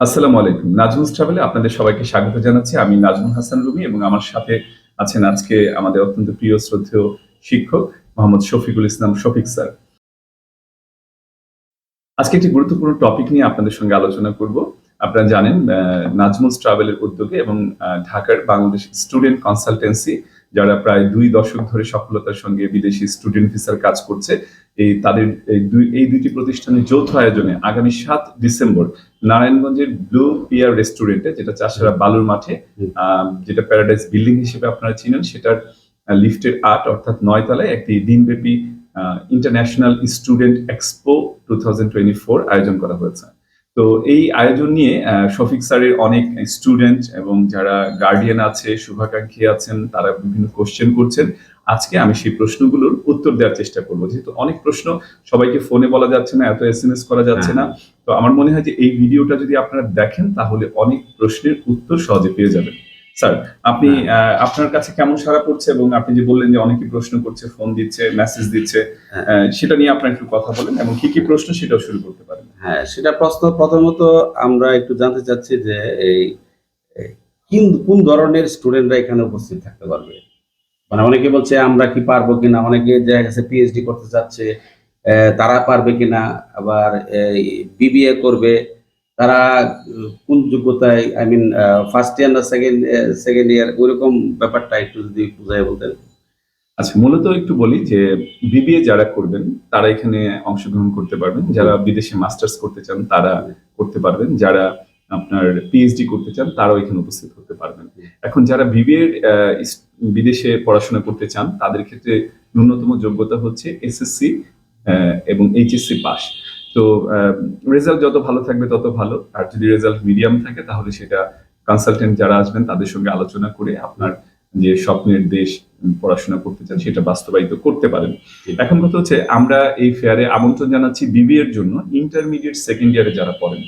আসসালামু আলাইকুম। নাজমুস ট্রাভেলে আপনাদের সবাইকে স্বাগত জানাচ্ছি। আমি নাজমুল হাসান রুমি এবং আমার সাথে আছেন আজকে আমাদের অত্যন্ত প্রিয়, শ্রদ্ধেয় শিক্ষক মোহাম্মদ শফিকুল ইসলাম। শফিক স্যার, আজকে একটি গুরুত্বপূর্ণ টপিক নিয়ে আপনাদের সঙ্গে আলোচনা করব। আপনারা জানেন নাজমুস ট্রাভেলের উদ্যোগে এবং ঢাকার বাংলাদেশ স্টুডেন্ট কনসালটেন্সি যারা প্রায় দুই দশক ধরে সফলতার সঙ্গে বিদেশি স্টুডেন্ট ভিসার কাজ করছে এই তাদের এই দুই এই দুইটি প্রতিষ্ঠানের যৌথ আয়োজনে আগামী সাত ডিসেম্বর নারায়ণগঞ্জের ব্লু পিয়ার রেস্টুরেন্টে যেটা চাষারা বালুর মাঠে আহ, যেটা প্যারাডাইস বিল্ডিং হিসেবে আপনারা চিনেন সেটার লিফটের আট অর্থাৎ নয় তলায় একটি দিনব্যাপী ইন্টারন্যাশনাল স্টুডেন্ট এক্সপো টু আয়োজন করা হয়েছে। তো এই আয়োজন নিয়ে শফিক স্যারের অনেক স্টুডেন্ট এবং যারা গার্ডিয়ান আছে শুভাকাঙ্ক্ষী আছেন তারা বিভিন্ন কোশ্চেন করছেন। আজকে আমি সেই প্রশ্নগুলোর উত্তর দেওয়ার চেষ্টা করব। যেহেতু অনেক প্রশ্ন সবাইকে ফোনে বলা যাচ্ছে না এত এস এম এস করা যাচ্ছে না। তো আমার মনে হয় যে এই ভিডিওটা যদি আপনারা দেখেন তাহলে অনেক প্রশ্নের উত্তর সহজে পেয়ে যাবেন। স্যার আপনি আহ, আপনার কাছে কেমন সারা পড়ছে এবং আপনি যে বললেন যে অনেকে প্রশ্ন করছে ফোন দিচ্ছে মেসেজ দিচ্ছে হ্যাঁ। সেটা নিয়ে আপনার একটু কথা বলেন এবং কি কি প্রশ্ন সেটাও শুরু করতে পারেন। হ্যাঁ সেটা প্রশ্ন প্রথমত আমরা একটু জানতে চাচ্ছি যে এই কোন কোন ধরনের স্টুডেন্টরা এখানে উপস্থিত থাকতে পারবে? মানে অনেকে বলছে আমরা কি পারব কিনা? অনেকে দেখা গেছে পিএইচডি করতে চাচ্ছে তারা পারবে কিনা? আবার বিবিএ করবে তারা, কোন যোগ্যতায় আই মিন ফার্স্ট ইয়ার না সেকেন্ড সেকেন্ড ইয়ার ওইরকম ব্যাপারটা একটু যদি বুঝাই বলতেন। আচ্ছা মূলত একটু বলি যে বিবিএ যারা করবেন, তারা এখানে অংশগ্রহণ করতে পারবেন। যারা বিদেশে মাস্টার্স করতে চান, তারা করতে পারবেন। যারা আপনার পিএইচডি করতে চান, তারাও এখানে উপস্থিত হতে পারবেন। এখন যারা বিবিএ বিদেশে পড়াশোনা করতে চান, তাদের ক্ষেত্রে ন্যূনতম যোগ্যতা হচ্ছে এসএসসি এবং এইচএসসি পাস তো রেজাল্ট যত ভালো থাকবে তত ভালো। আর যদি রেজাল্ট মিডিয়াম থাকে, তাহলে সেটা কনসালটেন্ট যারা আসবেন, তাদের সঙ্গে আলোচনা করে আপনার যে স্বপ্নের দেশ পড়াশোনা করতে চান, সেটা বাস্তবায়িত করতে পারেন। এখন কথা হচ্ছে, আমরা এই ফেয়ারে আমন্ত্রণ জানাচ্ছি বিবি এর জন্য ইন্টারমিডিয়েট সেকেন্ড ইয়ারে যারা পড়েন।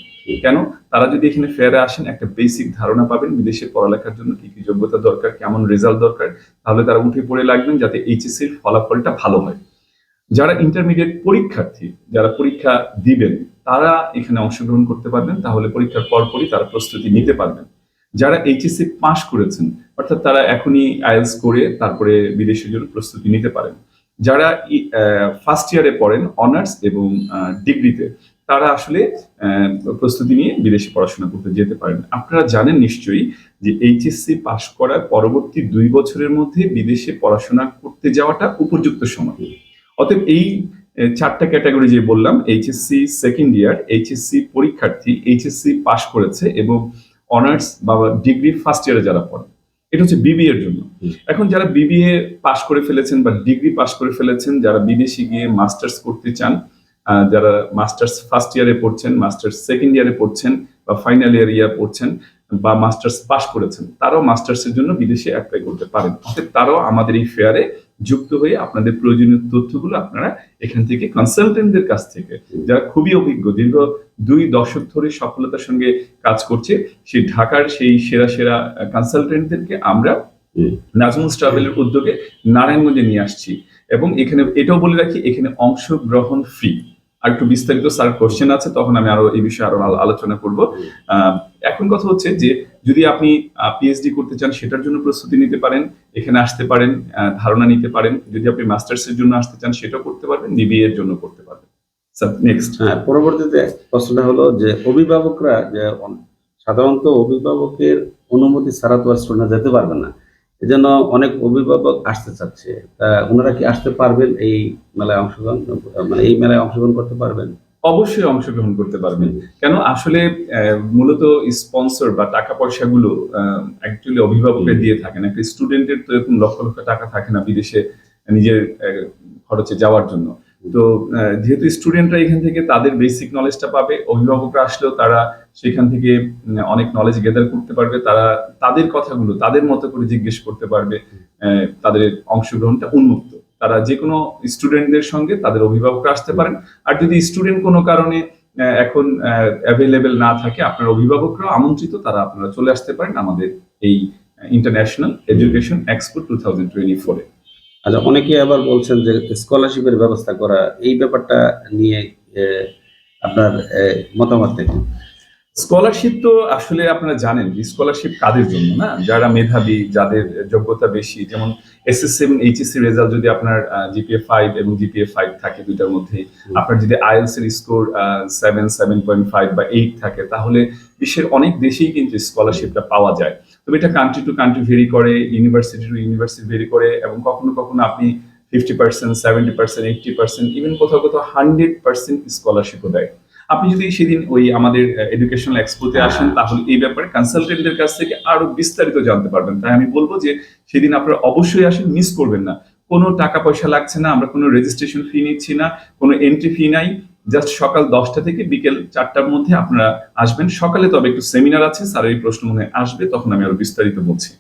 কেন? তারা যদি এখানে ফেয়ারে আসেন, একটা বেসিক ধারণা পাবেন, বিদেশে পড়ালেখার জন্য কি কি যোগ্যতা দরকার, কেমন রেজাল্ট দরকার, তাহলে তারা উঠে পড়ে লাগবেন, যাতে এইচএসসির ফলাফলটা ভালো হয়। যারা ইন্টারমিডিয়েট পরীক্ষার্থী, যারা পরীক্ষা দিবেন, তারা এখানে অংশগ্রহণ করতে পারবেন, তাহলে পরীক্ষার পরপরই তারা প্রস্তুতি নিতে পারবেন। যারা এইচএসসি পাশ করেছেন, অর্থাৎ তারা এখনই আইএলস করে তারপরে বিদেশের জন্য প্রস্তুতি নিতে পারেন। যারা ফার্স্ট ইয়ারে পড়েন অনার্স এবং ডিগ্রিতে তারা আসলে প্রস্তুতি নিয়ে বিদেশে পড়াশোনা করতে যেতে পারেন। আপনারা জানেন নিশ্চয়ই যে এইচএসসি পাশ করার পরবর্তী দুই বছরের মধ্যে বিদেশে পড়াশোনা করতে যাওয়াটা উপযুক্ত সময়। অতএব এই চারটা ক্যাটাগরি যে বললাম এইচএসসি সেকেন্ড ইয়ার এইচএসসি পরীক্ষার্থী এইচএসসি পাশ করেছে এবং অনার্স বা ডিগ্রি ফার্স্ট ইয়ারে যারা পড়ে এটা হচ্ছে বিবিএ এর জন্য। এখন যারা বিবিএ পাশ করে ফেলেছেন বা ডিগ্রি পাশ করে ফেলেছেন যারা বিদেশে গিয়ে মাস্টার্স করতে চান যারা মাস্টার্স ফার্স্ট ইয়ারে পড়ছেন মাস্টার্স সেকেন্ড ইয়ারে পড়ছেন বা ফাইনাল ইয়ার ইয়ার পড়ছেন বা মাস্টার্স পাশ করেছেন তারাও মাস্টার্স এর জন্য বিদেশে অ্যাপ্লাই করতে পারেন। অর্থাৎ তারাও আমাদের এই ফেয়ারে যুক্ত হয়ে আপনাদের প্রয়োজনীয় তথ্যগুলো আপনারা এখান থেকে কনসালটেন্টদের কাছ থেকে। যারা খুবই অভিজ্ঞ দীর্ঘ দুই দশক ধরে সফলতার সঙ্গে কাজ করছে সেই ঢাকার সেই সেরা সেরা কনসালটেন্টদেরকে আমরা নাজমুল নাজমুস ট্রাভেলের উদ্যোগে নারায়ণগঞ্জে নিয়ে আসছি। এবং এখানে এটাও বলে রাখি এখানে অংশগ্রহণ ফ্রি আর একটু বিস্তারিত স্যার কোশ্চেন আছে, তখন আমি আরও এই বিষয়ে আরও আলোচনা করব। এখন কথা হচ্ছে যে, যদি আপনি পিএইচডি করতে চান, সেটার জন্য প্রস্তুতি নিতে পারেন, এখানে আসতে পারেন ধারণা নিতে পারেন। যদি আপনি মাস্টার্স এর জন্য আসতে চান, সেটাও করতে পারবেন বিবিএ এর জন্য করতে পারবেন। স্যার নেক্সট হ্যাঁ পরবর্তীতে প্রশ্নটা হলো যে, অভিভাবকরা যে সাধারণত অভিভাবকের অনুমতি ছাড়া তো আর স্টুডেন্ট যেতে পারবে না। এজন্য অনেক অভিভাবক আসতে চাচ্ছে। তা ওনারা কি আসতে পারবেন এই মেলায় অংশগ্রহণ মানে এই মেলায় অংশগ্রহণ করতে পারবেন? অবশ্যই অংশগ্রহণ করতে পারবেন। কেন? আসলে মূলত স্পন্সর বা টাকা পয়সাগুলো অ্যাকচুয়ালি অভিভাবকের দিয়ে থাকে না স্টুডেন্টের তো এরকম লক্ষ লক্ষ টাকা থাকে না বিদেশে নিজের খরচে যাওয়ার জন্য। তো যেহেতু স্টুডেন্টরা এখান থেকে তাদের বেসিক নলেজটা পাবে, অভিভাবকরা আসলেও তারা সেখান থেকে অনেক নলেজ গেদার করতে পারবে, তারা তাদের কথাগুলো, তাদের মতো করে জিজ্ঞেস করতে পারবে তাদের অংশগ্রহণটা উন্মুক্ত। তারা যে কোনো স্টুডেন্টদের সঙ্গে তাদের অভিভাবকরা আসতে পারেন। আর যদি স্টুডেন্ট কোনো কারণে এখন অ্যাভেলেবেল না থাকে, আপনার অভিভাবকরা আমন্ত্রিত, তারা আপনারা চলে আসতে পারেন আমাদের এই international education expo two thousand twenty ফোরে আচ্ছা অনেকে আবার বলছেন যে স্কলারশিপের ব্যবস্থা করা এই ব্যাপারটা নিয়ে আপনার মতামত দেখুন স্কলারশিপ তো আসলে আপনারা জানেন যে স্কলারশিপ কাদের জন্য না? যারা মেধাবী যাদের যোগ্যতা বেশি যেমন এসএসসি এবং এইচএসসি রেজাল্ট যদি আপনার জিপিএ ফাইভ এবং জিপিএ ফাইভ থাকে দুইটার মধ্যে আপনার যদি আইএলস এর score seven seven point five বা এইট থাকে তাহলে বিশ্বের অনেক দেশেই কিন্তু স্কলারশিপটা পাওয়া যায়। তবে এটা কান্ট্রি টু কান্ট্রি ভেরি করে ইউনিভার্সিটি টু ইউনিভার্সিটি ভেরি করে এবং কখনো কখনো আপনি fifty percent seventy percent eighty percent even কোথাও কোথাও হান্ড্রেড পার্সেন্ট স্কলারশিপও দেয়। আপনি যদি সেদিন ওই আমাদের এডুকেশনাল এক্সপোতে আসেন তাহলে এই ব্যাপারে কনসালটেন্টের কাছ থেকে আরও বিস্তারিত জানতে পারবেন। তাই আমি বলব যে সেদিন আপনারা অবশ্যই আসেন মিস করবেন না। কোনো টাকা পয়সা লাগছে না আমরা কোনো রেজিস্ট্রেশন ফি নিচ্ছি না কোনো এন্ট্রি ফি নাই। জাস্ট সকাল দশটা থেকে বিকেল চারটার মধ্যে আপনারা আসবেন। সকালে তবে একটু সেমিনার আছে স্যার এই প্রশ্ন মনে আসবে তখন আমি আরও বিস্তারিত বলছি।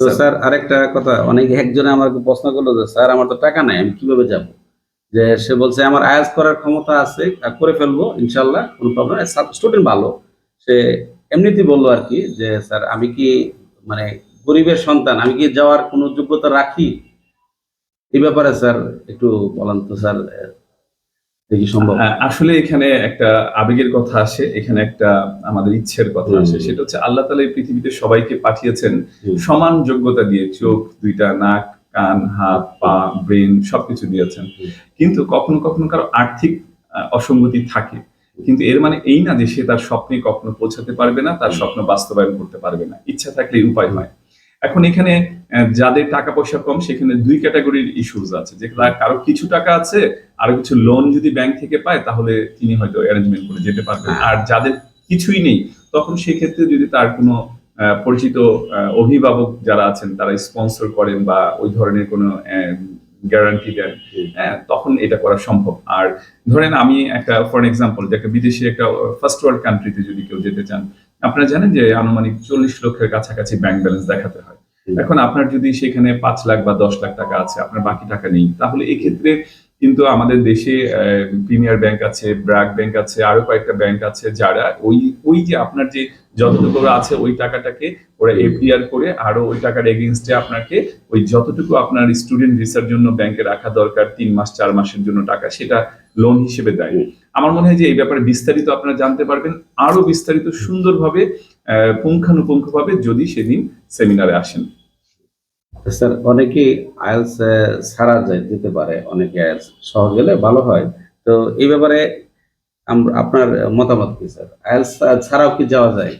তো স্যার। আরেকটা কথা অনেক একজনে আমাকে প্রশ্ন করল যে স্যার আমার তো টাকা নাই আমি কীভাবে যাব? যে সে বলছে আমার আয়াজ করার ক্ষমতা আছে করে ফেলব ইনশাল্লাহ কোনো প্রবলেম স্টুডেন্ট ভালো। সে এমনিতেই বলল আর কি যে স্যার আমি কি মানে গরিবের সন্তান আমি কি যাওয়ার কোনো যোগ্যতা রাখি? এই ব্যাপারে স্যার একটু বলেন তো স্যার আহ, দেখি সম্ভব আহ, আসলে এখানে একটা আবেগের কথা আসে এখানে একটা আমাদের ইচ্ছের কথা আসে সেটা হচ্ছে আল্লাহ তালা এই পৃথিবীতে সবাইকে পাঠিয়েছেন সমান যোগ্যতা দিয়ে চোখ দুইটা নাক কান হাত পা ব্রেন সবকিছু দিয়েছেন। কিন্তু কখনো কখনো কারও আর্থিক অসঙ্গতি থাকে। কিন্তু এর মানে এই না যে সে তার স্বপ্নে কখনো পৌঁছাতে পারবে না তার স্বপ্ন বাস্তবায়ন করতে পারবে না। ইচ্ছা থাকলে উপায় হয়। এখন এখানে যাদের টাকা পয়সা কম সেখানে দুই ক্যাটাগরির ইস্যুজ আছে। যে কারও কিছু টাকা আছে আর কিছু লোন যদি ব্যাংক থেকে পায় তাহলে তিনি হয়তো অ্যারেঞ্জমেন্ট করে যেতে পারবেন। আর যাদের কিছুই নেই তখন সেক্ষেত্রে যদি তার কোনো পরিচিত অভিভাবক যারা আছেন তারা স্পন্সর করেন বা ওই ধরনের কোনো গ্যারান্টি দেন। হ্যাঁ, তখন এটা করা সম্ভব। আর ধরেন আমি একটা ফর এক্সাম্পল যে একটা বিদেশি একটা ফার্স্ট ওয়ার্ল্ড কান্ট্রিতে যদি কেউ যেতে চান আপনারা জানেন যে আনুমানিক চল্লিশ লক্ষের কাছাকাছি ব্যাংক ব্যালেন্স দেখাতে হয়। এখন আপনার যদি সেখানে পাঁচ লাখ বা দশ লাখ টাকা আছে আপনার বাকি টাকা নেই তাহলে এক্ষেত্রে কিন্তু আমাদের দেশে প্রিমিয়ার ব্যাংক আছে ব্র্যাক ব্যাংক আছে আরও কয়েকটা ব্যাংক আছে যারা ওই ওই যে আপনার যে যতটুকু আছে ওই টাকাটাকে ওরা এফডিআর করে আরও ওই টাকার এগেনস্টে আপনাকে ওই যতটুকু আপনার স্টুডেন্ট ভিসার জন্য ব্যাংকে রাখা দরকার, তিন মাস, চার মাসের জন্য টাকা, সেটা লোন হিসেবে দেয়। আমার মনে হয় যে এই ব্যাপারে বিস্তারিত আপনারা জানতে পারবেন। আরও বিস্তারিত সুন্দরভাবে পুঙ্খানুপুঙ্খভাবে যদি সেদিন সেমিনারে আসেন। স্যার অনেকে ছাড়া যায়, যেতে পারে। অনেকে আইএলস সহ গেলে ভালো হয়। তো এই ব্যাপারে আপনার মতামত কি, স্যার? আইএলস ছাড়াও কি যাওয়া যায়?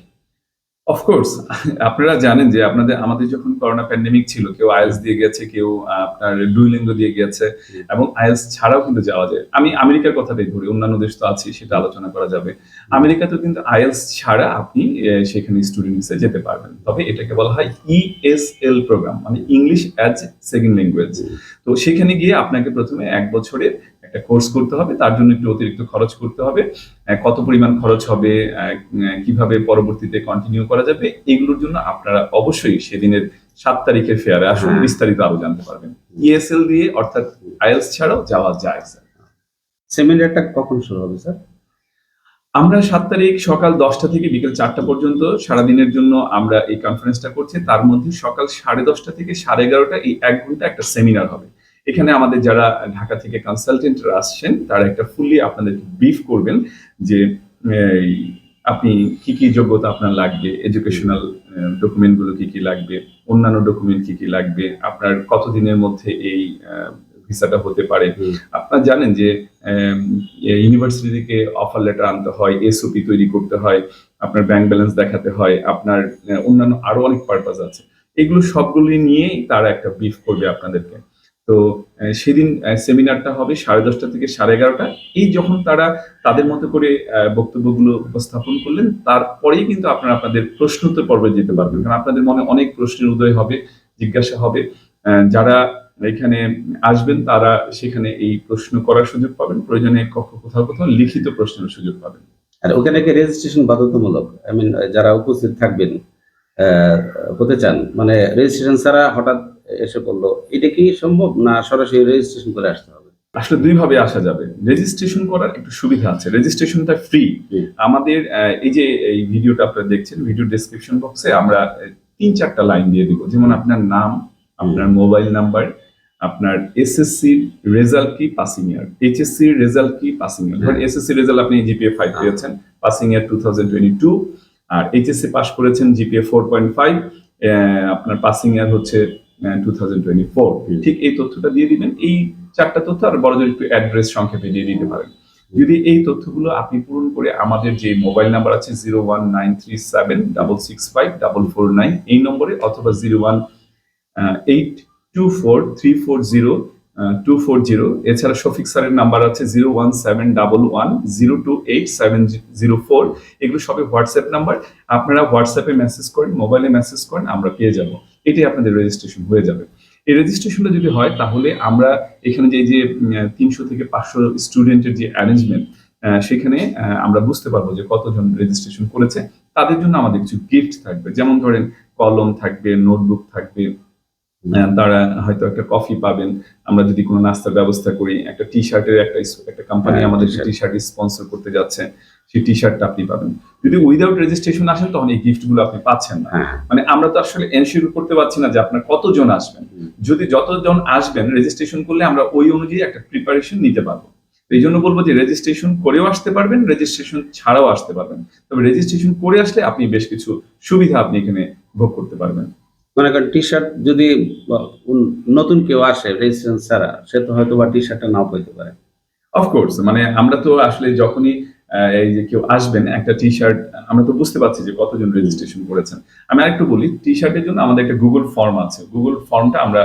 অফকোর্স আপনারা জানেন যে আপনাদের আমাদের যখন করোনা প্যান্ডেমিক ছিল কেউ আইএলস দিয়ে গেছে কেউ আপনার ডুইলিঙ্গো দিয়ে গেছে এবং আইএলস ছাড়াও কিন্তু যাওয়া যায়। আমি আমেরিকার কথাটাই ধরি অন্যান্য দেশ তো আছে সেটা আলোচনা করা যাবে। আমেরিকাতে কিন্তু আইএলস ছাড়া আপনি সেখানে স্টুডেন্ট ভিসায় যেতে পারবেন। তবে এটাকে বলা হয় ইএসএল প্রোগ্রাম মানে ইংলিশ অ্যাজ সেকেন্ড ল্যাঙ্গুয়েজ তো সেখানে গিয়ে আপনাকে প্রথমে এক বছরের একটা কোর্স করতে হবে তার জন্য একটু অতিরিক্ত খরচ করতে হবে। কত পরিমাণ খরচ হবে কীভাবে পরবর্তীতে কন্টিনিউ করা যাবে এগুলোর জন্য আপনারা অবশ্যই সেদিনের সাত তারিখের ফেয়ারে আসুন হ্যাঁ। বিস্তারিত আরও জানতে পারবেন। ইএসএল দিয়ে অর্থাৎ আইএলস ছাড়াও যাওয়া যায় স্যার সেমিনারটা কখন শুরু হবে স্যার আমরা সাত তারিখ সকাল দশটা থেকে বিকেল চারটা পর্যন্ত সারাদিনের জন্য আমরা এই কনফারেন্সটা করছি। তার মধ্যে সকাল সাড়ে দশটা থেকে সাড়ে এগারোটা এই এক ঘণ্টা একটা সেমিনার হবে। এখানে আমাদের যারা ঢাকা থেকে কনসালটেন্টরা আসছেন তারা একটা ফুললি আপনাদের ব্রিফ করবেন যে আপনি কি কি যোগ্যতা আপনার লাগবে এডুকেশনাল ডকুমেন্টগুলো কি কি লাগবে অন্যান্য ডকুমেন্ট কি কি লাগবে আপনার কতদিনের মধ্যে এই ভিসাটা হতে পারে। আপনারা জানেন যে ইউনিভার্সিটি থেকে অফার লেটার আনতে হয় এসওপি তৈরি করতে হয় আপনার ব্যাংক ব্যালেন্স দেখাতে হয় আপনার অন্যান্য আরও অনেক পারপাস আছে। এগুলো সবগুলি নিয়েই তারা একটা ব্রিফ করবে আপনাদেরকে। তো সেদিন সেমিনারটা হবে সাড়ে দশটা থেকে সাড়ে এগারোটা। এই যখন তারা তাদের মতো করে বক্তব্যগুলো উপস্থাপন করলেন, তারপরেই কিন্তু আপনারা আপনাদের প্রশ্নোত্তর পর্বে যেতে পারবেন। কারণ আপনাদের মনে অনেক প্রশ্নের উদয় হবে, জিজ্ঞাসা হবে। যারা এখানে আসবেন, তারা সেখানে এই প্রশ্ন করার সুযোগ পাবেন। প্রয়োজনে কোথাও কোথাও লিখিত প্রশ্নের সুযোগ পাবেন। আর ওখানে কি রেজিস্ট্রেশন বাধ্যতামূলক আই মিন যারা উপস্থিত থাকবেন হতে চান মানে রেজিস্ট্রেশন ছাড়া হঠাৎ এসে বলল এটা কি সম্ভব? না সরাসরি রেজিস্ট্রেশন করে আসতে হবে। আসলে দুই ভাবে আসা যাবে। রেজিস্ট্রেশন করার একটু সুবিধা আছে। রেজিস্ট্রেশনটা ফ্রি আমাদের এই যে এই ভিডিওটা আপনারা দেখছেন ভিডিও ডেসক্রিপশন বক্সে আমরা তিন চারটা লাইন দিয়ে দিব। যেমন আপনার নাম আপনার মোবাইল নাম্বার আপনার এসএসসি রেজাল্ট কি পাসিং ইয়ার এইচএসসি রেজাল্ট কি পাসিং ইয়ার ধরেন এসএসসি রেজাল্ট আপনি জিপিএ ফাইভ হ্যাঁ। পেয়েছেন passing year two thousand twenty two আর এইচএসসি পাস করেছেন জিপিএ ফোর পয়েন্ট ফাইভ আপনার পাসিং ইয়ার হচ্ছে টু। ঠিক এই তথ্যটা দিয়ে দিবেন। এই চারটা তথ্য আর বড় একটু অ্যাড্রেস সংক্ষেপে দিয়ে দিতে পারেন। যদি এই তথ্যগুলো আপনি পূরণ করে আমাদের যে মোবাইল নাম্বার আছে zero one nine three seven double six five double four nine এই নম্বরে অথবা zero one eight two four three four zero two four zero এছাড়া শফিক স্যারের নাম্বার আছে zero one seven double one zero two eight seven zero four এগুলো সবই WhatsApp number আপনারা হোয়াটসঅ্যাপে মেসেজ করেন মোবাইলে মেসেজ করেন, আমরা পেয়ে যাব। এটাই আপনাদের রেজিস্ট্রেশন হয়ে যাবে। এই রেজিস্ট্রেশনটা যদি হয়, তাহলে আমরা এখানে যে যে তিনশো থেকে পাঁচশো স্টুডেন্টের যে অ্যারেঞ্জমেন্ট সেখানে আমরা বুঝতে পারব যে কতজন রেজিস্ট্রেশন করেছে। তাদের জন্য আমাদের কিছু গিফট থাকবে। যেমন ধরেন, কলম থাকবে নোটবুক থাকবে তারা হয়তো একটা কফি পাবেন। আমরা যদি কোনো নাস্তার ব্যবস্থা করি একটা টি শার্টের একটা একটা কোম্পানি আমাদের টি শার্ট স্পন্সর করতে যাচ্ছে সেই টি শার্টটা আপনি পাবেন। যদি উইদাউট রেজিস্ট্রেশন আসেন তখন এই গিফটগুলো আপনি পাচ্ছেন না। হ্যাঁ। মানে আমরা তো আসলে এনশিওর করতে পারছি না যে আপনার কতজন আসবেন। যদি যতজন আসবেন রেজিস্ট্রেশন করলে আমরা ওই অনুযায়ী একটা প্রিপারেশন নিতে পারব। এই জন্য বলব যে রেজিস্ট্রেশন করেও আসতে পারবেন রেজিস্ট্রেশন ছাড়াও আসতে পারবেন। তবে রেজিস্ট্রেশন করে আসলে আপনি বেশ কিছু সুবিধা আপনি এখানে ভোগ করতে পারবেন। মনে করেন টি শার্ট যদি নতুন কেউ আসে রেজিস্ট্রেশন ছাড়া, সে তো হয়তো বা টি শার্টটা নাও পেতে পারে। অফকোর্স মানে আমরা তো আসলে যখনই এই যে কেউ আসবেন, একটা টি শার্ট আমরা তো বুঝতে পারছি যে কতজন রেজিস্ট্রেশন করেছেন। আমি আরেকটু বলি টি শার্টের জন্য আমাদের একটা গুগল ফর্ম আছে। গুগল ফর্মটা আমরা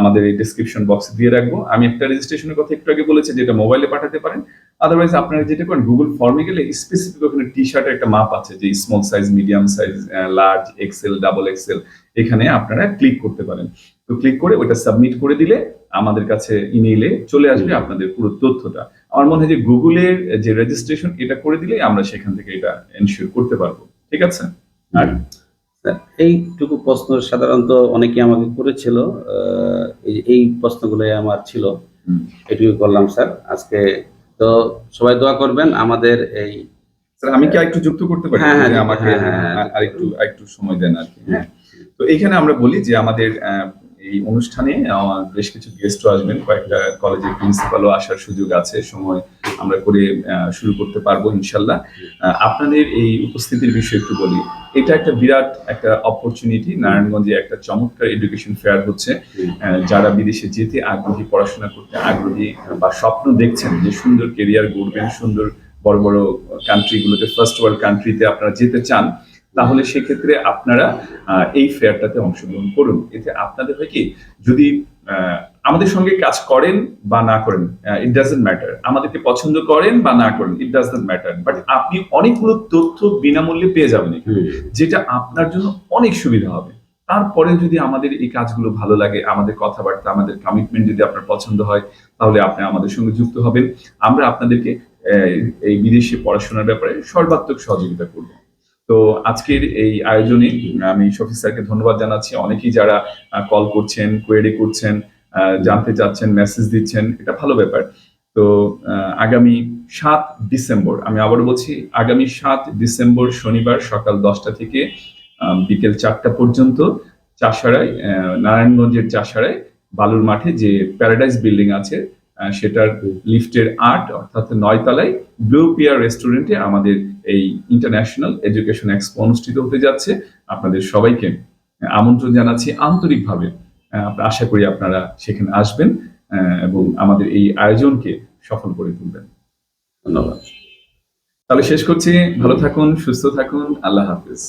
আমাদের এই ডিসক্রিপশন বক্সে দিয়ে রাখব। আমি একটা রেজিস্ট্রেশনের কথা একটু আগে বলেছি, যেটা মোবাইলে পাঠাতে পারেন। আদারওয়াইজ আপনারা যেটা করেন গুগল ফর্মে গেলে স্পেসিফিক ওখানে টি শার্টের একটা মাপ আছে, যে small size medium size large XL double XL এখানে আপনারা ক্লিক করতে পারেন। তো ক্লিক করে ওইটা সাবমিট করে দিলে আমাদের কাছে ইমেইলে চলে আসবে আপনাদের পুরো তথ্যটা। আমার মনে হয় যে গুগলের যে রেজিস্ট্রেশন এটা করে দিলে আমরা সেখান থেকে এটা এনশিওর করতে পারব। ঠিক আছে? আর এইটুকু প্রশ্ন সাধারণত অনেকে আমাকে করেছিল এই- এই প্রশ্নগুলোই আমার ছিল। এটুকু করলাম স্যার। আজকে তো সবাই দোয়া করবেন আমাদের এই স্যার আমি কি আরেকটু যুক্ত করতে পারি? হ্যাঁ, হ্যাঁ, আমাকে হ্যাঁ, হ্যাঁ, আর- আরেকটু আরেকটু সময় দেন আর কি। হ্যাঁ। এখানে আমরা বলি যে আমাদের এই অনুষ্ঠানে বেশ কিছু গেস্টও আসবেন। কয়েকটা কলেজের প্রিন্সিপালও আসার সুযোগ আছে। সময় আমরা করে শুরু করতে পারব, ইনশাল্লাহ। আপনাদের এই উপস্থিতির বিষয়ে একটু বলি। এটা একটা বিরাট একটা অপরচুনিটি নারায়ণগঞ্জে একটা চমৎকার এডুকেশন ফেয়ার হচ্ছে। যারা বিদেশে যেতে আগ্রহী, পড়াশোনা করতে আগ্রহী, বা স্বপ্ন দেখছেন যে সুন্দর কেরিয়ার গড়বেন, সুন্দর বড় বড় কান্ট্রিগুলোতে ফার্স্ট ওয়ার্ল্ড কান্ট্রিতে আপনারা যেতে চান তাহলে সেক্ষেত্রে আপনারা এই ফেয়ারটাতে অংশগ্রহণ করুন। এতে আপনাদের হয় কি যদি আমাদের সঙ্গে কাজ করেন বা না করেন ইট ডাজেন্ট ম্যাটার আমাদেরকে পছন্দ করেন বা না করেন ইট ডাজেন্ট ম্যাটার বাট আপনি অনেকগুলো তথ্য বিনামূল্যে পেয়ে যাবেন যেটা আপনার জন্য অনেক সুবিধা হবে। তারপরে যদি আমাদের এই কাজগুলো ভালো লাগে আমাদের কথাবার্তা আমাদের কমিটমেন্ট যদি আপনার পছন্দ হয় তাহলে আপনি আমাদের সঙ্গে যুক্ত হবেন। আমরা আপনাদেরকে এই বিদেশে পড়াশোনার ব্যাপারে সর্বাত্মক সহযোগিতা করব। তো আজকের এই আয়োজনে আমি শফিক স্যারকে ধন্যবাদ জানাচ্ছি। অনেকেই যারা কল করছেন কোয়েরি করছেন জানতে চাচ্ছেন মেসেজ দিচ্ছেন এটা ভালো ব্যাপার। তো আগামী সাত ডিসেম্বর আমি আবারও বলছি আগামী সাত ডিসেম্বর শনিবার সকাল দশটা থেকে বিকেল চারটা পর্যন্ত চাষারায় আহ, নারায়ণগঞ্জের চাষারায় বালুর মাঠে যে প্যারাডাইস বিল্ডিং আছে সেটার লিফটের আট অর্থাৎ নয় তলায় ব্লু পিয়ার রেস্টুরেন্টে আমাদের এই ইন্টারন্যাশনাল এডুকেশন এক্সপো অনুষ্ঠিত হতে যাচ্ছে। আপনাদের সবাইকে আমন্ত্রণ জানাচ্ছি আন্তরিকভাবে। আশা করি আপনারা সেখানে আসবেন এবং আমাদের এই আয়োজনকে সফল করে তুলবেন। ধন্যবাদ। তাহলে শেষ করছি। ভালো থাকুন, সুস্থ থাকুন। আল্লাহ হাফিজ।